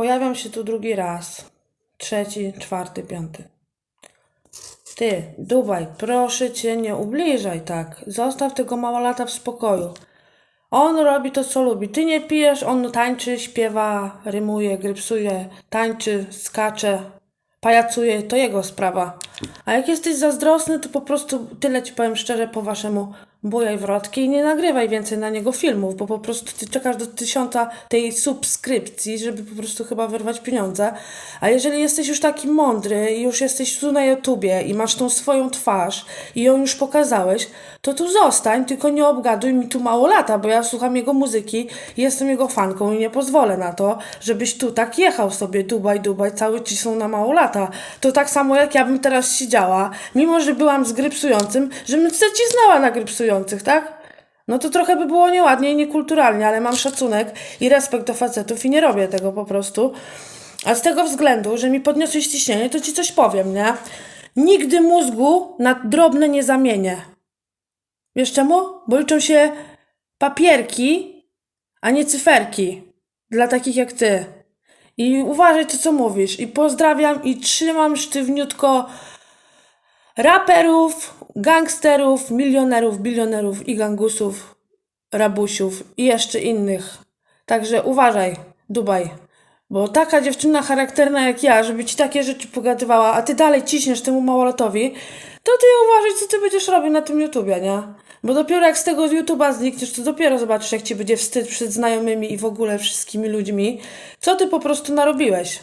pojawiam się tu drugi raz. Trzeci, czwarty, piąty. Ty, Dubaj, proszę cię, nie ubliżaj tak. Zostaw tego małolata w spokoju. On robi to, co lubi. Ty nie pijesz, on tańczy, śpiewa, rymuje, grypsuje, tańczy, skacze, pajacuje. To jego sprawa. A jak jesteś zazdrosny, to po prostu tyle ci powiem szczerze po waszemu bujaj wrotki i nie nagrywaj więcej na niego filmów, bo po prostu ty czekasz do tysiąca tej subskrypcji, żeby po prostu chyba wyrwać pieniądze. A jeżeli jesteś już taki mądry i już jesteś tu na YouTubie i masz tą swoją twarz i ją już pokazałeś, to tu zostań, tylko nie obgaduj mi tu mało lata, bo ja słucham jego muzyki i jestem jego fanką i nie pozwolę na to, żebyś tu tak jechał sobie Dubaj, Dubaj, cały ci są na mało lata. To tak samo jak ja bym teraz siedziała, mimo że byłam z grypsującym, żebym se cisnęła na grypsujących, tak? No to trochę by było nieładnie i niekulturalnie, ale mam szacunek i respekt do facetów i nie robię tego po prostu. A z tego względu, że mi podniosłeś ciśnienie, to ci coś powiem, nie? Nigdy mózgu na drobne nie zamienię. Wiesz czemu? Bo liczą się papierki, a nie cyferki. Dla takich jak ty. I uważaj to, co mówisz. I pozdrawiam i trzymam sztywniutko raperów, gangsterów, milionerów, bilionerów i gangusów, rabusiów i jeszcze innych. Także uważaj, Dubaj. Bo taka dziewczyna charakterna jak ja, żeby ci takie rzeczy pogadywała, a ty dalej ciśniesz temu małolatowi, to ty uważaj, co ty będziesz robił na tym YouTubie, nie? Bo dopiero jak z tego YouTuba znikniesz, to dopiero zobaczysz, jak ci będzie wstyd przed znajomymi i w ogóle wszystkimi ludźmi, co ty po prostu narobiłeś.